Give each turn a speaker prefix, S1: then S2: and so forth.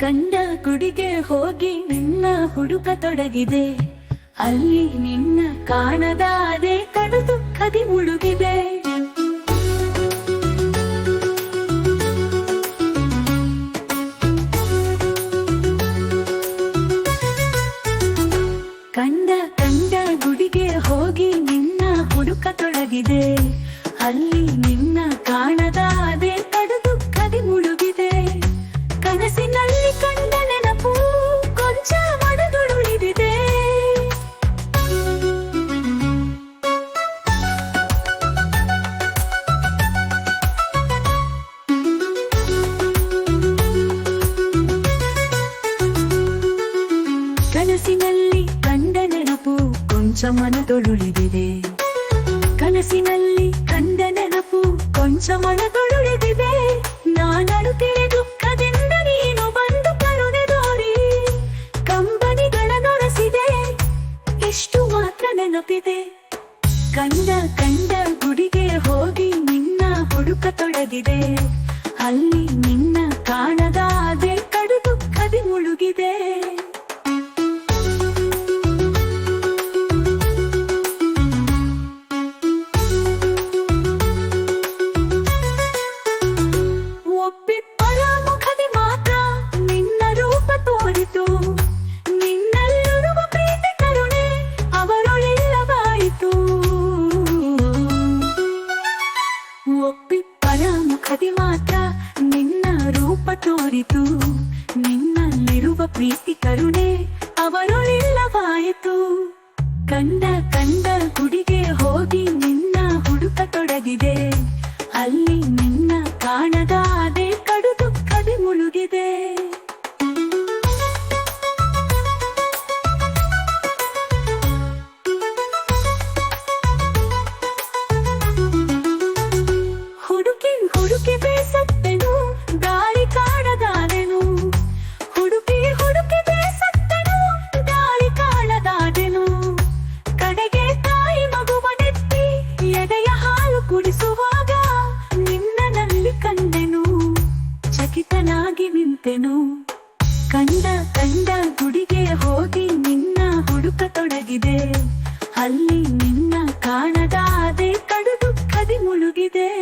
S1: ಕಂಡ ಗುಡಿಗೆ ಹೋಗಿ ನಿನ್ನ ಹುಡುಕ ತೊಡಗಿದೆ. ಅಲ್ಲಿ ನಿನ್ನ ಕಾಣದ ಅದೇ ಕಡು ಕದಿ ಮುಳುಗಿದೆ. ಕಂಡ ಕಂಡ ಗುಡಿಗೆ ಹೋಗಿ ನಿನ್ನ ಹುಡುಕ ತೊಡಗಿದೆ. ಅಲ್ಲಿ ನಿನ್ನ ಕಾಣದಾದೆ ಕನಸಿನಲ್ಲಿ ಕಂಡ ನೆನಪು ಕೊಂಚ ಮನದೊಳುಳಿದಿದೆ ಕನಸಿನಲ್ಲಿ ಕಂಡ ನೆನಪು ಕೊಂಚ ಮನದೊಳುಳಿದಿದೆ ನಾನಡುತ್ತಿರೆ ದುಃಖದಿಂದ ನೀನು ಬಂದು ಕರುಣೆ ದೋರಿ ಕಂಬನಿಗಳ ಎಷ್ಟು ಮಾತ್ರ ನೆನಪಿದೆ. ಕಂಡ ಕಂಡ ಗುಡಿಗೆ ಹೋಗಿ ನಿನ್ನ ಹುಡುಕ ತೊಡಗಿದೆ. ಅಲ್ಲಿ ತೋರಿತು. ನಿನ್ನಲ್ಲಿರುವ ಪ್ರೀತಿ ಕರುಣೆ ಅವರೊಳಿಲ್ಲವಾಯಿತು. ಕಂಡ ಕಂಡ ಚಕಿತನಾಗಿ ನಿಂತೆನು. ಕಂಡ ಕಂಡ ಗುಡಿಗೆ ಹೋಗಿ ನಿನ್ನ ಹುಡುಕ ತೊಡಗಿದೆ. ಅಲ್ಲಿ ನಿನ್ನ ಕಾಣದಾದೆ ಕಡು ಕದಿ ಮುಳುಗಿದೆ.